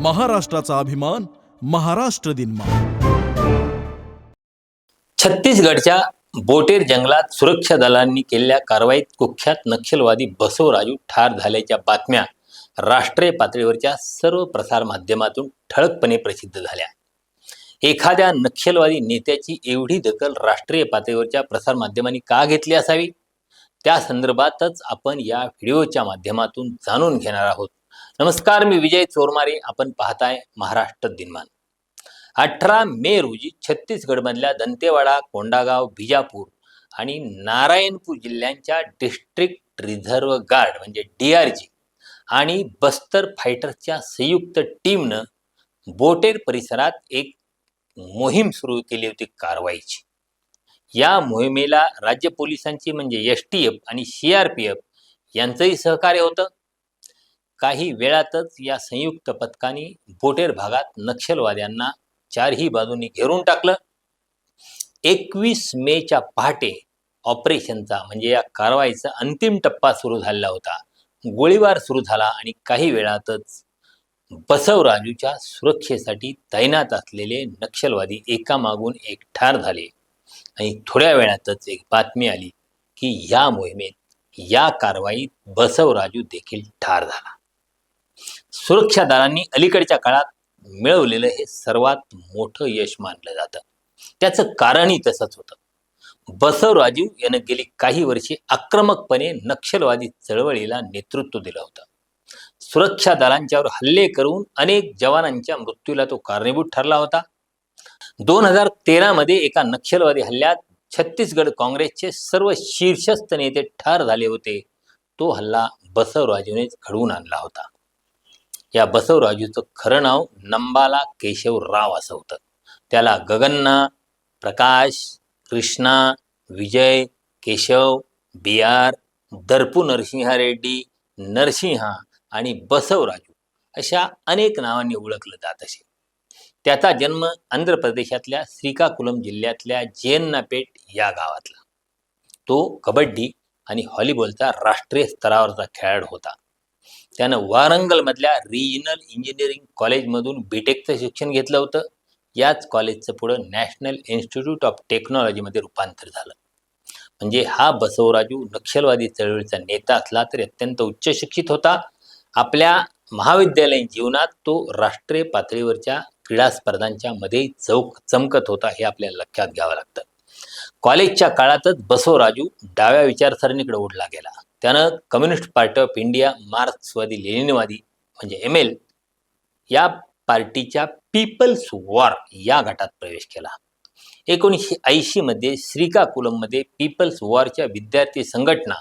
महाराष्ट्राचा अभिमान महाराष्ट्र दिन छत्तीसगडच्या बोटेर जंगलात सुरक्षा दलांनी केलेल्या कारवाईत कुख्यात नक्षलवादी बसवराजू ठार झाल्याच्या बातम्या राष्ट्रीय पातळीवरच्या सर्व प्रसार माध्यमातून ठळकपणे प्रसिद्ध झाल्या. एखाद्या नक्षलवादी नेत्याची एवढी दखल राष्ट्रीय पातळीवरच्या प्रसार माध्यमांनी का घेतली असावी? त्या संदर्भातच आपण या व्हिडिओच्या माध्यमातून जाणून घेणार आहोत. नमस्कार मी विजय चोरमारे. आपण पाहताय महाराष्ट्र दिनमान. अठरा मे रोजी छत्तीसगडमधल्या दंतेवाडा कोंडागाव बिजापूर आणि नारायणपूर जिल्ह्यांच्या डिस्ट्रिक्ट रिझर्व्ह गार्ड म्हणजे डी आर जी आणि बस्तर फायटर्सच्या संयुक्त टीमनं बोटेर परिसरात एक मोहीम सुरू केली होती कारवाईची. या मोहिमेला राज्य पोलिसांची म्हणजे एस टी एफ आणि सी आर पी एफ यांचंही सहकार्य होतं. काही वेळातच या संयुक्त पथकाने बोटेर भागात नक्षलवाद्यांना चारही बाजूंनी घेरून टाकलं. एकवीस मेच्या पहाटे ऑपरेशनचा म्हणजे या कारवाईचा अंतिम टप्पा सुरू झालेला होता. गोळीबार सुरू झाला आणि काही वेळातच बसवराजूच्या सुरक्षेसाठी तैनात असलेले नक्षलवादी एकामागून एक ठार झाले. आणि थोड्या वेळातच एक बातमी आली की या मोहिमेत या कारवाईत बसवराजू देखील ठार झाला. सुरक्षा दलांनी अलीकडच्या काळात मिळवलेलं हे सर्वात मोठं यश मानलं जातं. त्याचं कारणही तसंच होतं. बसवराजीव यानं गेली काही वर्षे आक्रमकपणे नक्षलवादी चळवळीला नेतृत्व दिलं होतं. सुरक्षा दलांच्यावर हल्ले करून अनेक जवानांच्या मृत्यूला तो कारणीभूत ठरला होता. दोन हजार तेरामध्ये एका नक्षलवादी हल्ल्यात छत्तीसगड काँग्रेसचे सर्व शीर्षस्थ नेते ठार झाले होते. तो हल्ला बसवराजूनेच घडवून आणला होता. या बसवराजूचं खरं नाव नंबाला केशव राव असं होतं. त्याला गगन्ना प्रकाश कृष्णा विजय केशव बिहार दर्पू नरसिंहा रेड्डी नरसिंहा आणि बसवराजू अशा अनेक नावांनी ओळखलं जात असे. त्याचा जन्म आंध्र प्रदेशातल्या श्रीकाकुलम जिल्ह्यातल्या जेन्नापेट या गावातला. तो कबड्डी आणि व्हॉलीबॉलचा राष्ट्रीय स्तरावरचा खेळाडू होता. त्यानं वारंगलमधल्या रिजनल इंजिनिअरिंग कॉलेजमधून बीटेकचं शिक्षण घेतलं होतं. याच कॉलेजचं पुढं नॅशनल इन्स्टिट्यूट ऑफ टेक्नॉलॉजीमध्ये रूपांतर झालं. म्हणजे हा बसवराजू नक्षलवादी चळवळीचा नेता असला तरी अत्यंत उच्च शिक्षित होता. आपल्या महाविद्यालयीन जीवनात तो राष्ट्रीय पातळीवरच्या क्रीडा स्पर्धांच्या मध्ये चौक चमकत होता हे आपल्याला लक्षात घ्यावं लागतं. कॉलेजच्या काळातच बसवराजू डाव्या विचारसरणीकडे ओढला गेला. त्यानं कम्युनिस्ट पार्टी ऑफ इंडिया मार्क्सवादी लेनिनवादी म्हणजे एम एल या पार्टीच्या पीपल्स वॉर या गटात प्रवेश केला. एकोणीसशे ऐंशीमध्ये श्रीकाकुलममध्ये पीपल्स वॉरच्या विद्यार्थी संघटना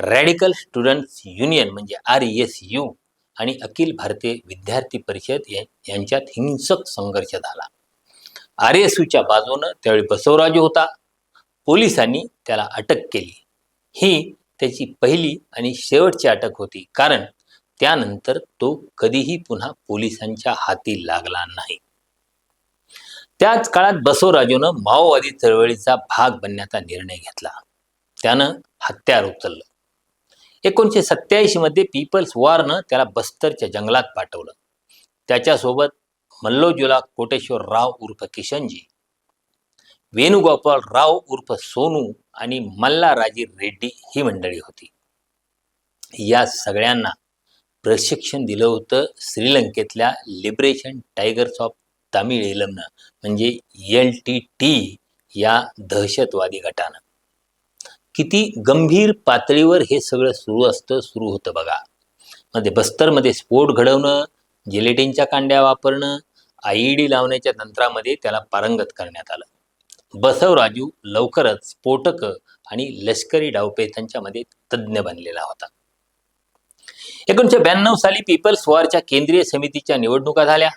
रॅडिकल स्टुडंट्स युनियन म्हणजे आर एस यू आणि अखिल भारतीय विद्यार्थी परिषद यांच्यात हिंसक संघर्ष झाला. आर एस यूच्या बाजूनं त्यावेळी बसवराजू होता. पोलिसांनी त्याला अटक केली. ही त्याची पहिली आणि शेवटची अटक होती. कारण त्यानंतर तो कधीही पुन्हा पोलिसांच्या हाती लागला नाही. त्याच काळात बसवराजूनं माओवादी चळवळीचा भाग बनण्याचा निर्णय घेतला. त्यानं हत्यार उचललं. एकोणीशे सत्याऐंशी मध्ये पीपल्स वॉरनं त्याला बस्तरच्या जंगलात पाठवलं. त्याच्यासोबत मल्लोजुला कोटेश्वर राव उर्फ किशनजी वेणुगोपाल राव उर्फ सोनू आणि मल्लाराजी रेड्डी ही मंडळी होती. या सगळ्यांना प्रशिक्षण दिलं होतं श्रीलंकेतल्या लिबरेशन टायगर्स ऑफ तामिळ तामिळेलमनं म्हणजे एल टी टी या दहशतवादी गटानं. किती गंभीर पातळीवर हे सगळं सुरू असतं सुरू होतं बघा. मध्ये बस्तरमध्ये स्फोट घडवणं जिलेटिनच्या कांड्या वापरणं आय डी लावण्याच्या तंत्रामध्ये त्याला पारंगत करण्यात आलं. बसवराजू लवकरच स्फोटक आणि लष्करी डावपेचांच्यामध्ये तज्ज्ञ बनलेला होता. एकोणीसशे ब्याण्णव साली पीपल्स वॉरच्या केंद्रीय समितीच्या निवडणुका झाल्या.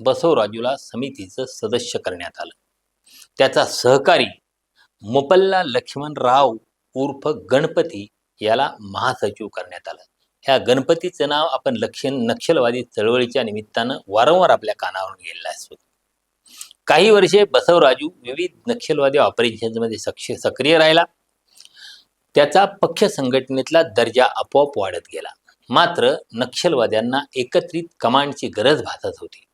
बसवराजूला समितीचं सदस्य करण्यात आलं. त्याचा सहकारी मोपल्ला लक्ष्मण राव उर्फ गणपती याला महासचिव करण्यात आलं. ह्या गणपतीचं नाव आपण लक्ष नक्षलवादी चळवळीच्या निमित्तानं वारंवार आपल्या कानावरून गेलेलं असतो काही वर्षे बसवराजू विविध नक्षलवादी ऑपरेशन्समध्ये सक्ष सक्रिय राहिला. त्याचा पक्ष संघटनेतला दर्जा आपोआप वाढत गेला. मात्र नक्षलवाद्यांना एकत्रित कमांडची गरज भासत होती.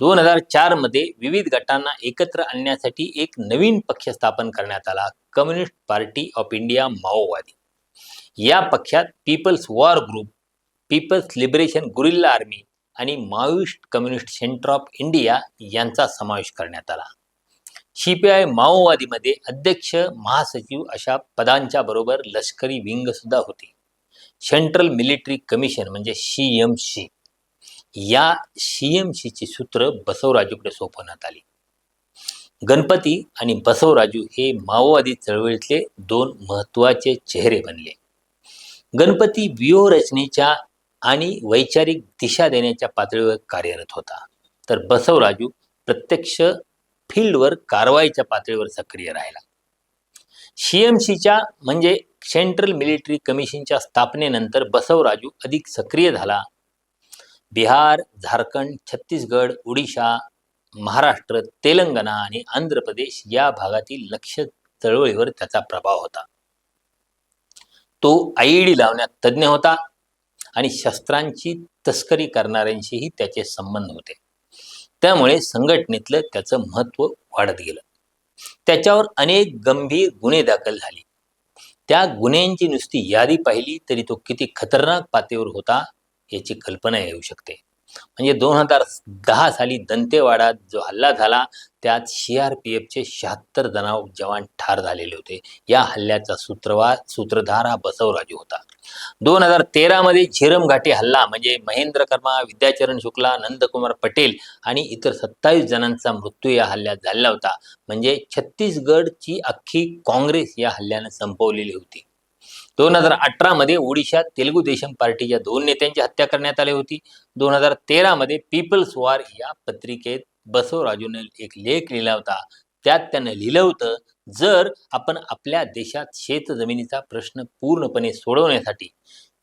दोन हजार चारमध्ये विविध गटांना एकत्र आणण्यासाठी एक नवीन पक्ष स्थापन करण्यात आला कम्युनिस्ट पार्टी ऑफ इंडिया माओवादी. या पक्षात people's war group people's liberation guerrilla army आणि Maoist communist centre of India यांचा समावेश करण्यात आला. सीपीआय माओवादीमध्ये अध्यक्ष महासचिव अशा पदांच्या बरोबर लष्करी विंग सुद्धा होती. सेंट्रल मिलिटरी कमिशन म्हणजे सी एम सी. या सी एम सीची सूत्र बसवराजूकडे सोपवण्यात आली. गणपती आणि बसवराजू हे माओवादी चळवळीतले दोन महत्त्वाचे चेहरे बनले. गणपती व्यूहरचनेच्या आणि वैचारिक दिशा देण्याच्या पातळीवर कार्यरत होता. तर बसवराजू प्रत्यक्ष फील्डवर कारवाईच्या पातळीवर सक्रिय राहिला. सीएमसीच्या म्हणजे सेंट्रल मिलिटरी कमिशनच्या स्थापनेनंतर बसवराजू अधिक सक्रिय झाला. बिहार झारखंड छत्तीसगड ओडिशा महाराष्ट्र तेलंगणा आणि आंध्र प्रदेश या भागातील लक्ष चळवळीवर त्याचा प्रभाव होता. तो आयईडी लावण्यात तज्ज्ञ होता. आणि शस्त्रांची तस्करी करणाऱ्यांशीही त्याचे संबंध होते. त्यामुळे संघटनेतलं त्याचं महत्त्व वाढत गेलं. त्याच्यावर अनेक गंभीर गुन्हे दाखल झाले. त्या गुन्ह्यांची नुसती यादी पाहिली तरी तो किती खतरनाक पातळीवर होता याची कल्पना येऊ शकते. म्हणजे दोन हजार दहा साली दंतेवाडात जो हल्ला झाला त्यात सी आर पी एफचे शहात्तर जणाव जवान ठार झालेले होते. या हल्ल्याचा सूत्रवा सूत्रधार हा बसवराजू होता. दोन हजार तेरामध्ये झिरम घाटी हल्ला म्हणजे महेंद्र कर्मा विद्याचरण शुक्ला नंदकुमार पटेल आणि इतर सत्तावीस जणांचा मृत्यू या हल्ल्यात झाला होता. म्हणजे छत्तीसगडची अख्खी काँग्रेस या हल्ल्यानं संपवलेली होती. दोन हजार अठरामध्ये ओडिशात तेलुगू देशम पार्टीच्या दोन नेत्यांची हत्या करण्यात आली होती. दोन हजार तेरामध्ये पीपल्स वॉर या पत्रिकेत बसवराजूने एक लेख लिहिला होता. त्यात त्यानं लिहिलं होतं जर आपण आपल्या देशात शेतजमिनीचा प्रश्न पूर्णपणे सोडवण्यासाठी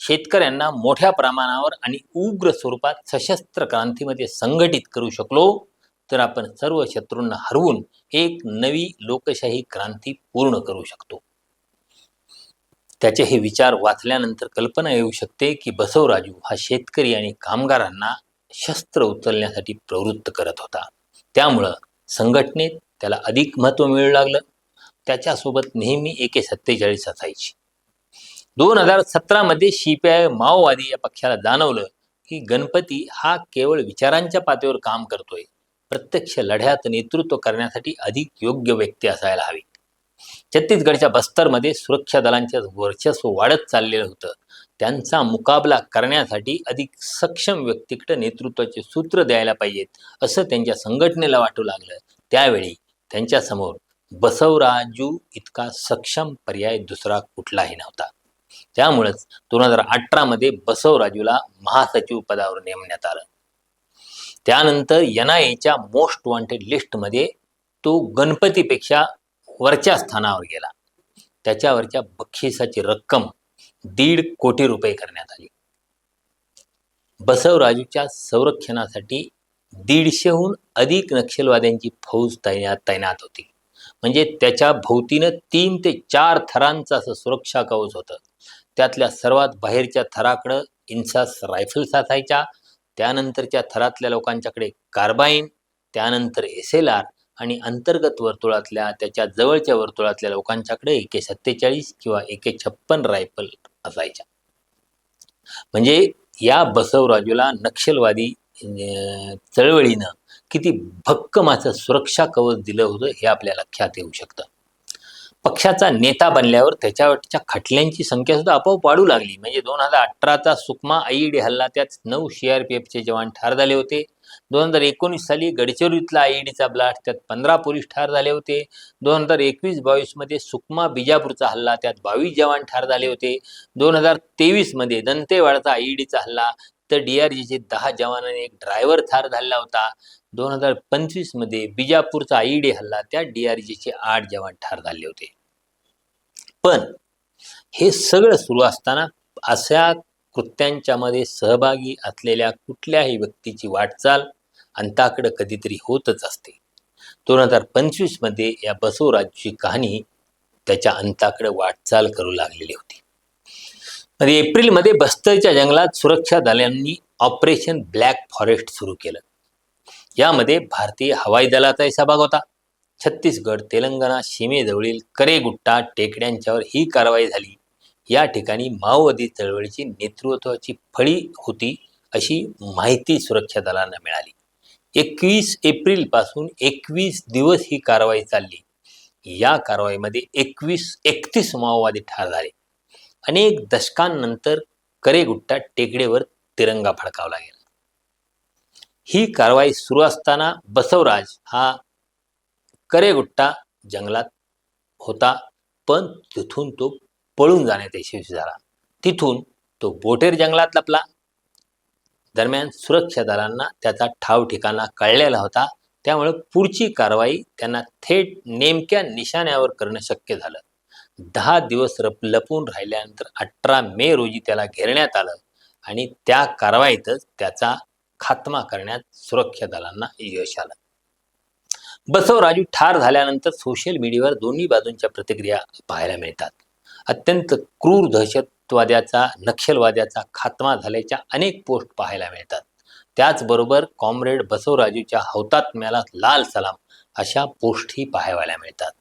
शेतकऱ्यांना मोठ्या प्रमाणावर आणि उग्र स्वरूपात सशस्त्र क्रांतीमध्ये संघटित करू शकलो तर आपण सर्व शत्रूंना हरवून एक नवी लोकशाही क्रांती पूर्ण करू शकतो. त्याचे हे विचार वाचल्यानंतर कल्पना येऊ शकते की बसवराजू हा शेतकरी आणि कामगारांना शस्त्र उचलण्यासाठी प्रवृत्त करत होता. त्यामुळं संघटनेत त्याला अधिक महत्त्व मिळू लागलं. त्याच्यासोबत नेहमी एके सत्तेचाळीस असायची. दोन हजार सतरामध्ये सीपीआय माओवादी या पक्षाला जाणवलं की गणपती हा केवळ विचारांच्या पातळीवर काम करतोय. प्रत्यक्ष लढ्यात नेतृत्व करण्यासाठी अधिक योग्य व्यक्ती असायला हवी. छत्तीसगडच्या बस्तरमध्ये सुरक्षा दलांचे वर्चस्व वाढत चाललेलं होतं. त्यांचा मुकाबला करण्यासाठी अधिक सक्षम व्यक्तीकडे नेतृत्वाचे सूत्र द्यायला पाहिजेत असं त्यांच्या संघटनेला वाटू लागलं. त्यावेळी त्यांच्यासमोर बसवराजू इतका सक्षम पर्याय दुसरा कुठलाही नव्हता. त्यामुळेच दोन हजार अठरामध्ये बसवराजूला महासचिव पदावर नेमण्यात आलं. त्यानंतर एन आय एच्या मोस्ट वॉन्टेड लिस्टमध्ये तो गणपतीपेक्षा वरच्या स्थानावर गेला. त्याच्यावरच्या बक्षिसाची रक्कम दीड कोटी रुपये करण्यात आली. बसवराजूच्या संरक्षणासाठी दीडशेहून अधिक नक्षलवाद्यांची फौज तैनात तैनात होती. म्हणजे त्याच्या भोवतीनं तीन ते चार थरांचं असं सुरक्षा कवच होतं. त्यातल्या सर्वात बाहेरच्या थराकडं इन्सास रायफल्स असायच्या त्यानंतरच्या थरातल्या लोकांच्याकडे कार्बाईन त्यानंतर एस एल आर आणि अंतर्गत वर्तुळातल्या त्याच्या जवळच्या वर्तुळातल्या लोकांच्याकडे एके सत्तेचाळीस किंवा एके छप्पन रायफल असायच्या. म्हणजे या बसवराजूला नक्षलवादी चळवळीनं किती भक्कम असं सुरक्षा कवच दिलं होतं हे आपल्या लक्षात येऊ शकतं. पक्षाचा नेता बनल्यावर त्याच्यावरच्या खटल्यांची संख्या सुद्धा आपोआप वाढू लागली. म्हणजे दोन हजार अठराचा सुकमा आयईडी हल्ला त्यात नऊ सीआरपीएफचे जवान ठार झाले होते. दोन हजार एकोणीस साली गडचिरोलीतला आयईडीचा ब्लास्ट त्यात पंधरा पोलीस ठार झाले होते. दोन हजार एकवीस बावीसमध्ये सुकमा बिजापूरचा हल्ला त्यात बावीस जवान ठार झाले होते. दोन हजार तेवीसमध्ये दंतेवाडाचा आयईडीचा हल्ला तर डीआरजीचे दहा जवानांनी एक ड्रायव्हर ठार झाला होता. दोन हजार पंचवीसमध्ये बिजापूरचा आयईडी हल्ला त्या डीआरजीचे आठ जवान ठार झाले होते. पण हे सगळं सुरू असताना अशा कृत्यांच्यामध्ये सहभागी असलेल्या कुठल्याही व्यक्तीची वाटचाल अंताकडं कधीतरी होतच असते. दोन हजार पंचवीसमध्ये या बसवराजची कहाणी त्याच्या अंताकडे वाटचाल करू लागलेली होती. म्हणजे एप्रिलमध्ये बस्तरच्या जंगलात सुरक्षा दलांनी ऑपरेशन ब्लॅक फॉरेस्ट सुरू केलं. यामध्ये भारतीय हवाई दलाचाही सहभाग होता. छत्तीसगड तेलंगणा सीमेजवळील करेगुट्टा टेकड्यांच्यावर ही कारवाई झाली. या ठिकाणी माओवादी चळवळीची नेतृत्वाची फळी होती अशी माहिती सुरक्षा दलांना मिळाली. एकवीस एप्रिलपासून एकवीस दिवस ही कारवाई चालली. या कारवाईमध्ये एकवीस एकतीस माओवादी ठार झाले. अनेक दशकांनंतर करेगुट्टा टेकडेवर तिरंगा फडकावला गेला. ही कारवाई सुरू असताना बसवराज हा करेगुट्टा जंगलात होता पण तिथून तो पळून जाण्यात यशस्वी झाला. तिथून तो बोटेर जंगलात लपला. दरम्यान सुरक्षा दलांना त्याचा ठाव ठिकाणा कळलेला होता. त्यामुळे पुढची कारवाई त्यांना थेट नेमक्या निशाण्यावर करणं शक्य झालं. दहा दिवस रप लपून राहिल्यानंतर अठरा मे रोजी त्याला घेरण्यात आलं आणि त्या कारवाईतच त्याचा खात्मा करण्यात सुरक्षा दलांना यश आलं. बसवराजू ठार झाल्यानंतर सोशल मीडियावर दोन्ही बाजूंच्या प्रतिक्रिया पाहायला मिळतात. अत्यंत क्रूर दहशतवाद्याचा नक्षलवाद्याचा खात्मा झाल्याच्या अनेक पोस्ट पाहायला मिळतात. त्याचबरोबर कॉम्रेड बसवराजूच्या हौतात्म्याला लाल सलाम अशा पोस्टही पाहायला मिळतात.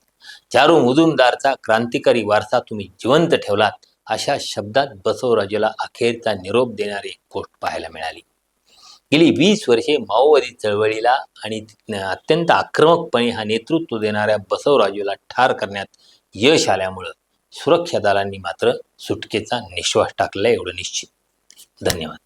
चारू मुजुमदारचा क्रांतिकारी वारसा तुम्ही जिवंत ठेवलात अशा शब्दात बसवराजूला अखेरचा निरोप देणारी एक पोस्ट पाहायला मिळाली. गेली वीस वर्षे माओवादी चळवळीला आणि अत्यंत आक्रमकपणे हा नेतृत्व देणाऱ्या बसवराजूला ठार करण्यात यश आल्यामुळं सुरक्षा दलांनी मात्र सुटकेचा निश्वास टाकला एवढं निश्चित. धन्यवाद.